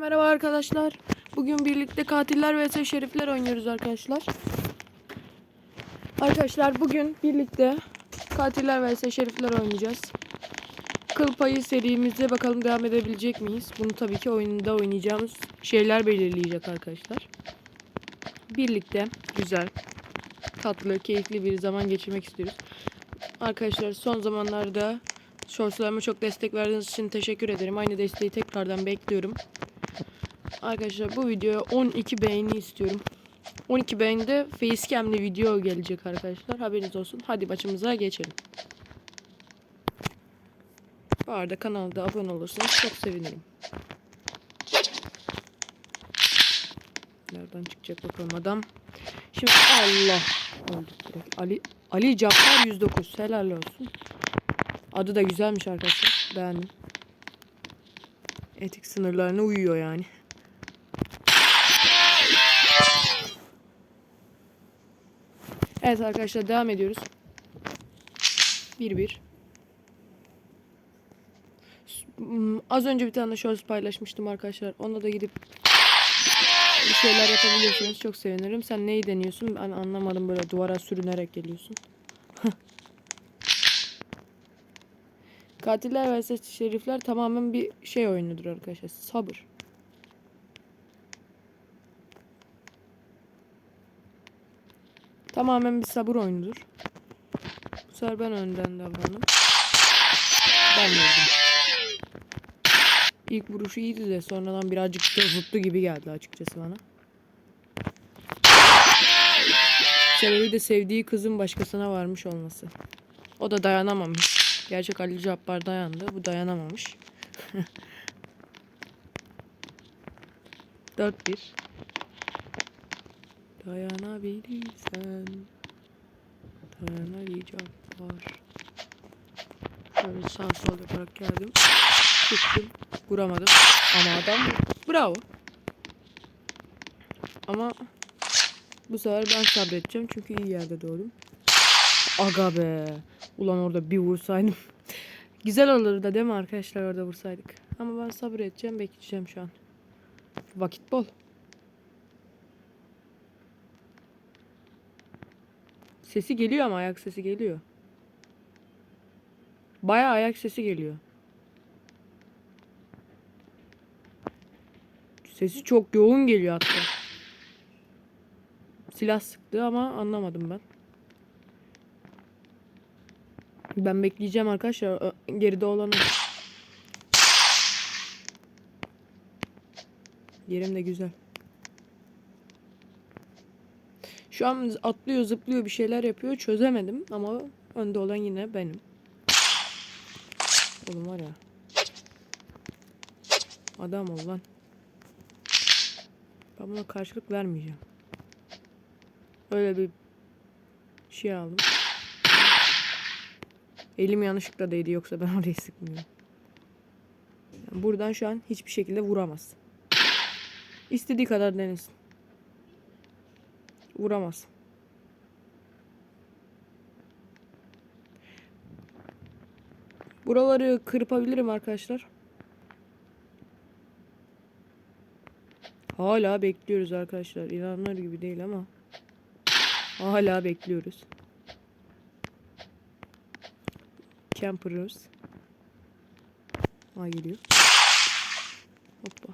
Merhaba arkadaşlar. Bugün birlikte katiller vs şerifler oynuyoruz arkadaşlar. Arkadaşlar bugün birlikte katiller vs şerifler oynayacağız. Kıl payı serimize bakalım devam edebilecek miyiz? Bunu tabii ki oyunda oynayacağımız şeyler belirleyecek arkadaşlar. Birlikte güzel, tatlı, keyifli bir zaman geçirmek istiyoruz. Arkadaşlar son zamanlarda shortslarıma çok destek verdiğiniz için teşekkür ederim. Aynı desteği tekrardan bekliyorum. Arkadaşlar bu videoya 12 beğeni istiyorum. 12 beğenide facecam'li video gelecek arkadaşlar. Haberiniz olsun. Hadi maçımıza geçelim. Bu arada kanalda abone olursanız çok sevinirim. Nereden çıkacak bakalım adam. Şimdi Allah. Öldük. Ali Ali Cappar 109. Helal olsun. Adı da güzelmiş arkadaşlar. Beğendim. Etik sınırlarına uyuyor yani. Evet arkadaşlar devam ediyoruz. 1-1. Hmm, Az önce bir tane shorts paylaşmıştım arkadaşlar. Ona da gidip bir şeyler yapabiliyorsanız çok sevinirim. Sen neyi deniyorsun? Ben anlamadım böyle duvara sürünerek geliyorsun. Katiller vs şerifler tamamen bir şey oyunudur arkadaşlar. Sabır. Tamamen bir sabır oyunudur. Bu sefer ben önden davrandım. Ben vurdum. İlk vuruşu iyiydi de sonradan birazcık zıttı gibi geldi açıkçası bana. Sebebi de sevdiği kızın başkasına varmış olması. O da dayanamamış. Gerçek Ali Cabbar dayandı. Bu dayanamamış. 4-1 Dayanabilirsen Dayan Ali Cabbar Şöyle sağ sol yaparak geldim. Tuttum. Vuramadım. Ama adam. Bravo. Ama bu sefer ben sabredeceğim çünkü iyi yerde doğdum. Aga be. Ulan orada bir vursaydım. Güzel olurdu değil mi arkadaşlar orada vursaydık. Ama ben sabredeceğim bekleyeceğim şu an. Vakit bol. Sesi geliyor ama ayak sesi geliyor. Baya ayak sesi geliyor. Sesi çok yoğun geliyor hatta. Silah sıktı ama anlamadım ben. Ben bekleyeceğim arkadaşlar. Geride olanı. Yerim de güzel. Şu an atlıyor, zıplıyor, bir şeyler yapıyor. Çözemedim ama önde olan yine benim. Oğlum var ya. Adam ol lan. Ben buna karşılık vermeyeceğim. Öyle bir şey aldım. Elim yanlışlıkla değdi yoksa ben orayı sıkmıyorum. Yani buradan şu an hiçbir şekilde vuramaz. İstediği kadar denesin. Vuramaz. Buraları kırpabilirim arkadaşlar. Hala bekliyoruz arkadaşlar. İnanılır gibi değil ama. Hala bekliyoruz. Camperers. Ha geliyor. Hoppa.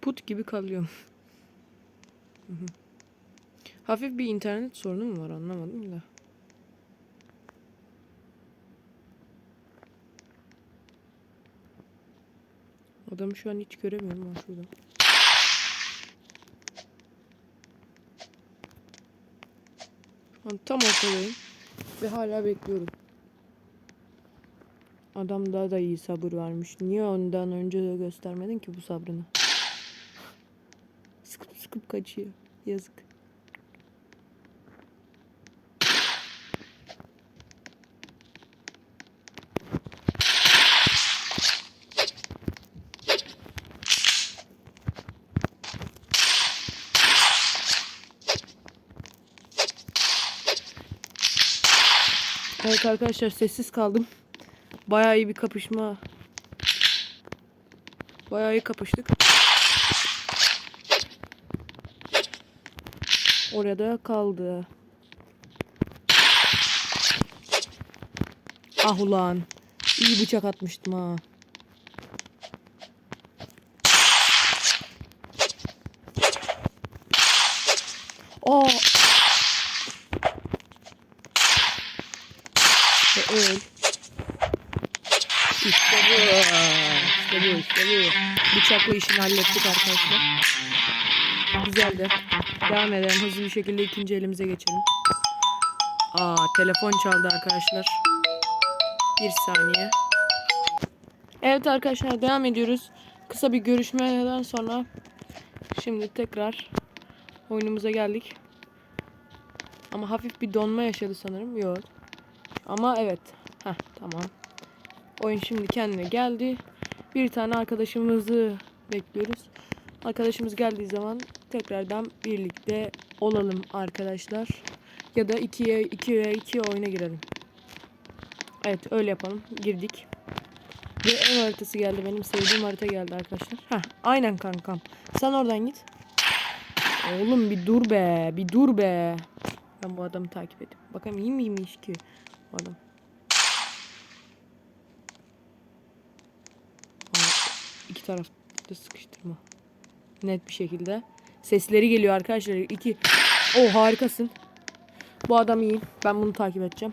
Put gibi kalıyorum. Hafif bir internet sorunu mu var anlamadım da. Adamı şu an hiç göremiyorum ama şurada. Şu an tam ortadayım. Ve hala bekliyorum. Adam daha da iyi sabır vermiş. Niye ondan önce de göstermedin ki bu sabrını? Sıkıp kaçıyor. Yazık. Evet arkadaşlar sessiz kaldım. Bayağı iyi bir kapışma Bayağı iyi kapıştık. Orada kaldı. Ah ulan. İyi bıçak atmıştım ha. Aa. Ve öl. İşte bu. İşte bu, işte bu. Bıçakla işini hallettik arkadaşlar. Güzeldi. Devam edelim. Hızlı bir şekilde ikinci elimize geçelim. Aa, telefon çaldı arkadaşlar. Bir saniye. Evet arkadaşlar devam ediyoruz. Kısa bir görüşmeden sonra şimdi tekrar oyunumuza geldik. Ama hafif bir donma yaşadı sanırım. Yok. Ama evet. Heh tamam. Oyun şimdi kendine geldi. Bir tane arkadaşımızı bekliyoruz. Arkadaşımız geldiği zaman tekrardan birlikte olalım arkadaşlar. Ya da 2'ye 2'ye 2 oyuna girelim. Evet öyle yapalım. Girdik. Ve ev haritası geldi. Benim sevdiğim harita geldi arkadaşlar. Heh aynen kankam. Sen oradan git. Oğlum bir dur be. Bir dur be. Ben bu adamı takip edeyim. Bakalım iyi miymiş ki bu adam. Aa, iki tarafta sıkıştırma. Net bir şekilde. Sesleri geliyor arkadaşlar. İki. O harikasın. Bu adam iyi. Ben bunu takip edeceğim.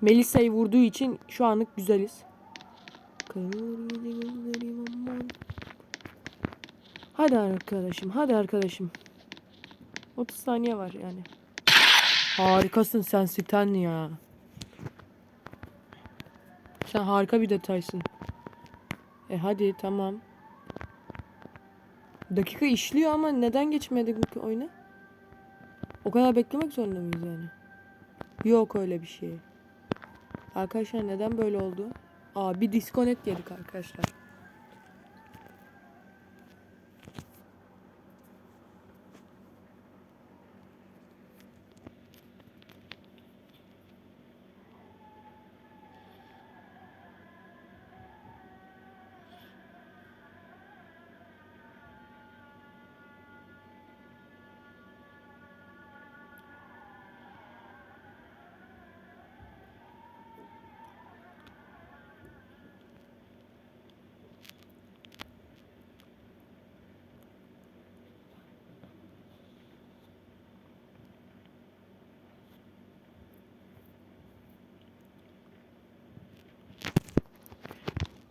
Melisa'yı vurduğu için şu anlık güzeliz. Hadi arkadaşım, hadi arkadaşım. 30 saniye var yani. Harikasın sen Stan ya. Sen harika bir detaysın. E hadi tamam. Dakika işliyor ama neden geçmedik bu oyuna? O kadar beklemek zorunda mıyız yani? Yok öyle bir şey. Arkadaşlar neden böyle oldu? Aa bir disconnect yedik arkadaşlar.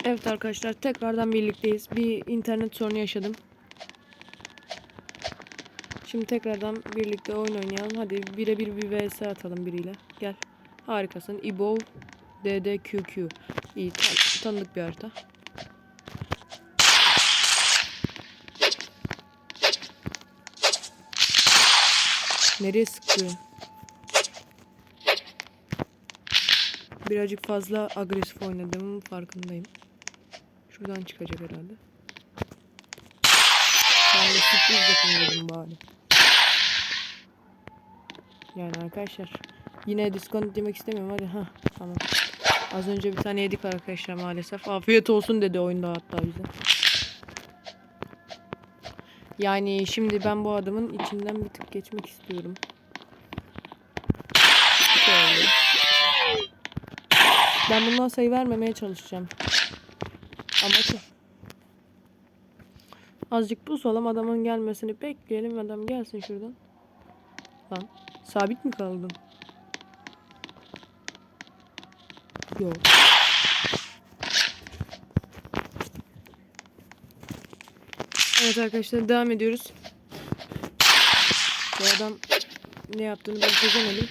Evet arkadaşlar tekrardan birlikteyiz. Bir internet sorunu yaşadım. Şimdi tekrardan birlikte oyun oynayalım. Hadi birebir bir vs atalım biriyle. Gel. Harikasın. İbo DDQQ. İyi tan tanıdık bir harita. Nereye sıktı? Birazcık fazla agresif oynadığımın farkındayım. Şuradan çıkacak herhalde. Ben de sürpriz yapayım bari. Yani arkadaşlar yine discount demek istemiyorum hadi ha tamam. Az önce bir tane yedik arkadaşlar maalesef. Afiyet olsun dedi oyunda hatta bize. Yani şimdi ben bu adamın içinden bir tık geçmek istiyorum. Ben bundan sayı vermemeye çalışacağım. Amacı. Azıcık buz olalım adamın gelmesini bekleyelim adam gelsin şuradan. Lan sabit mi kaldın? Yok. Evet arkadaşlar devam ediyoruz. Bu adam ne yaptığını ben çözemedim.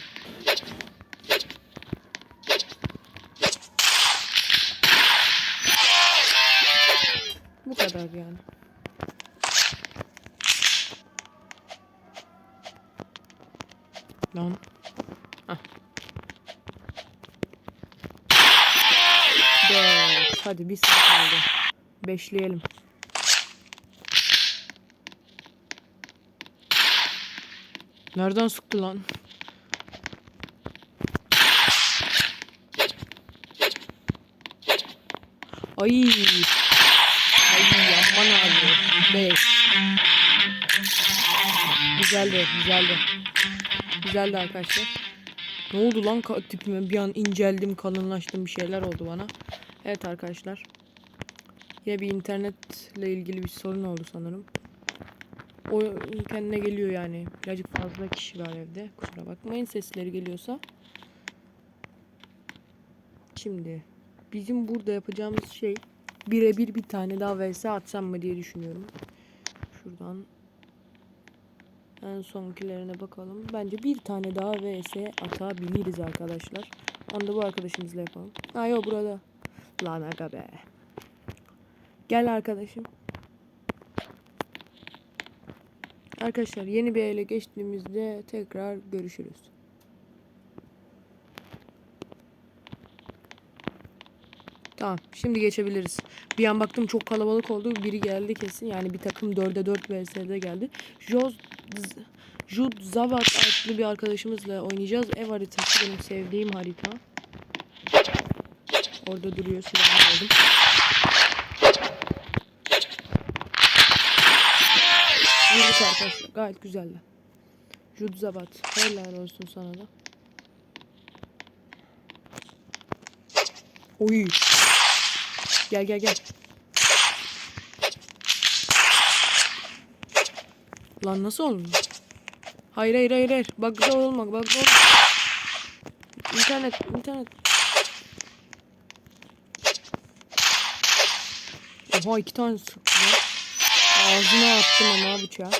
Kadar yani. Lan. Hah. Dört. Hadi bir saat kaldı. Beşleyelim. Nereden sıktı lan? Ay Güzeldi, güzeldi. Güzeldi arkadaşlar. Ne oldu lan tipime? Bir an inceldim, kalınlaştım bir şeyler oldu bana. Evet arkadaşlar. Yine bir internetle ilgili bir sorun oldu sanırım. O kendine geliyor yani. Birazcık fazla kişi var evde. Kusura bakmayın sesleri geliyorsa. Şimdi bizim burada yapacağımız şey birebir bir tane daha vs atsam mı diye düşünüyorum. Şuradan en sonkilerine bakalım. Bence bir tane daha vs atabiliriz arkadaşlar. Onu da bu arkadaşımızla yapalım. Ha yok burada. Lan aga be. Gel arkadaşım. Arkadaşlar yeni bir ele geçtiğimizde tekrar görüşürüz. Tamam şimdi geçebiliriz. Bir an baktım çok kalabalık oldu. Biri geldi kesin. Yani bir takım 4'e 4 vs'de geldi. Joz Z- Jud Zavat adlı bir arkadaşımızla oynayacağız. Ev haritası benim sevdiğim harita. Orada duruyor silahını aldım. Girdik arkadaşlar. Gayet güzeldi. Jud Zavat. Helal olsun sana da. Oy. Gel gel gel. Lan nasıl olmuyor? Hayır hayır hayır hayır. Bug'da olmak bug'da olmak. İnternet internet. Oha iki tane sıktı. Ağzına attım ama bıçağı.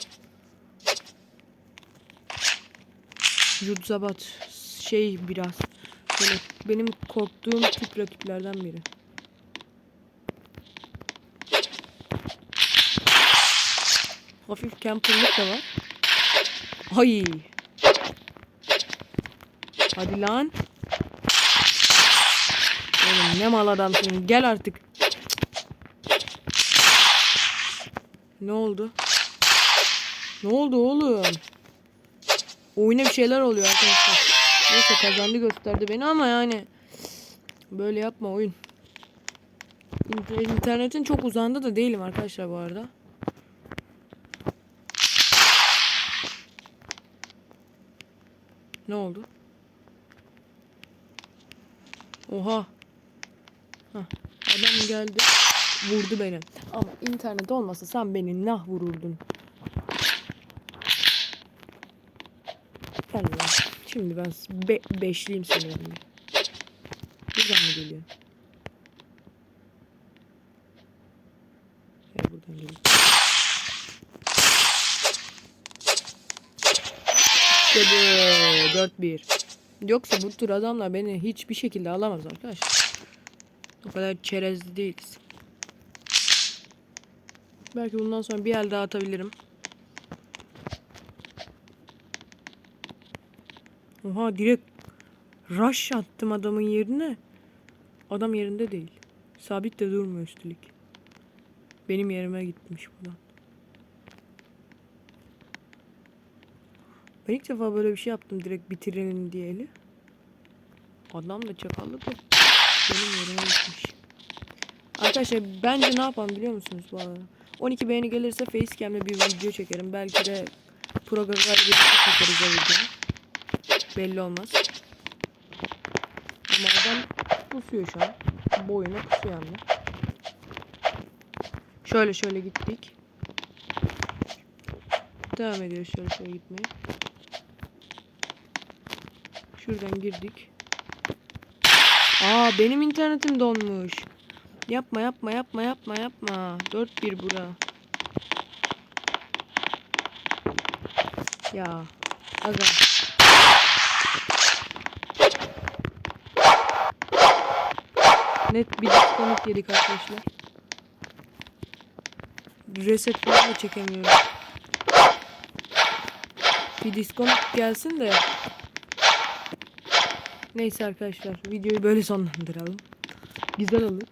Judzabat şey biraz böyle benim korktuğum tip rakiplerden biri. Hafif camperlık da var. Ay. Hadi lan. Oğlum ne mal adamsın. Gel artık. Ne oldu? Ne oldu oğlum? Oyuna bir şeyler oluyor arkadaşlar. Neyse kazandı gösterdi beni ama yani böyle yapma oyun. İnter- İnternetin çok uzağında da değilim arkadaşlar bu arada. Ne oldu? Oha. Hah, adam geldi. Vurdu beni. Ama internet olmasa sen beni nah vururdun. Gel lan. Şimdi ben be beşliyim seni. Buradan mı geliyor? Evet buradan geliyor. İşte bu. 4-1. Yoksa bu tür adamlar beni hiçbir şekilde alamaz arkadaşlar. O kadar çerezli değiliz. Belki bundan sonra bir el daha atabilirim. Oha direkt rush attım adamın yerine. Adam yerinde değil. Sabit de durmuyor üstelik. Benim yerime gitmiş buradan. Ben ilk defa böyle bir şey yaptım direkt bitirelim diye eli. Adam da çakallık da benim yerime gitmiş. Arkadaşlar bence ne yapalım biliyor musunuz bu arada? 12 beğeni gelirse facecam'le bir video çekerim. Belki de programlar bir çekeriz o videoyu. Belli olmaz. Ama adam pusuyor şu an. Boyuna pusuyor hem de. Şöyle şöyle gittik. Devam ediyoruz şöyle şöyle gitmeye. Şuradan girdik. Aa benim internetim donmuş. Yapma yapma yapma yapma yapma. 4-1 bura. Ya. Aga. Net bir disconnect yedik arkadaşlar. Reset falan da çekemiyorum. Bir disconnect gelsin de. Neyse arkadaşlar videoyu böyle sonlandıralım. Güzel olur.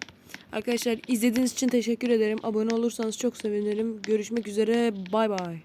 Arkadaşlar izlediğiniz için teşekkür ederim. Abone olursanız çok sevinirim. Görüşmek üzere. Bay bay.